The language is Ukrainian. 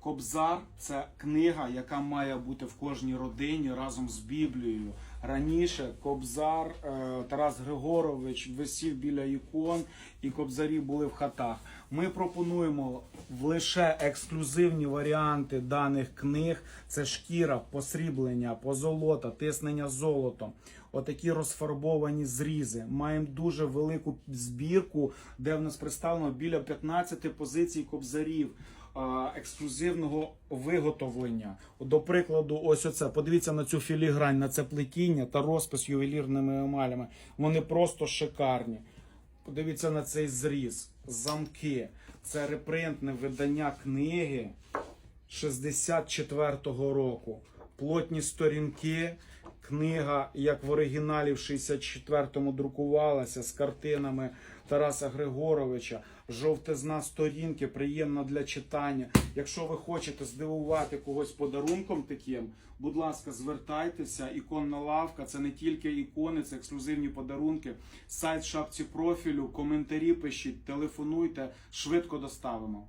Кобзар це книга, яка має бути в кожній родині разом з Біблією. Раніше Кобзар е, Тарас Григорович висів біля ікон, і кобзарі були в хатах. Ми пропонуємо лише ексклюзивні варіанти даних книг: це шкіра, посріблення, позолота, тиснення золотом. Отакі розфарбовані зрізи. Маємо дуже велику збірку, де в нас представлено біля 15 позицій кобзарів ексклюзивного виготовлення. До прикладу, ось оце. Подивіться на цю філігрань, на це плетіння та розпис ювелірними емалями. Вони просто шикарні. Подивіться на цей зріз, замки. Це репринтне видання книги 64-го року. Плотні сторінки. Книга, як в оригіналі в 64-му друкувалася з картинами Тараса Григоровича. Жовтизна сторінки, приємна для читання. Якщо ви хочете здивувати когось подарунком таким, будь ласка, звертайтеся. Іконна лавка це не тільки ікони, це ексклюзивні подарунки. Сайт шапці профілю, коментарі пишіть, телефонуйте, швидко доставимо.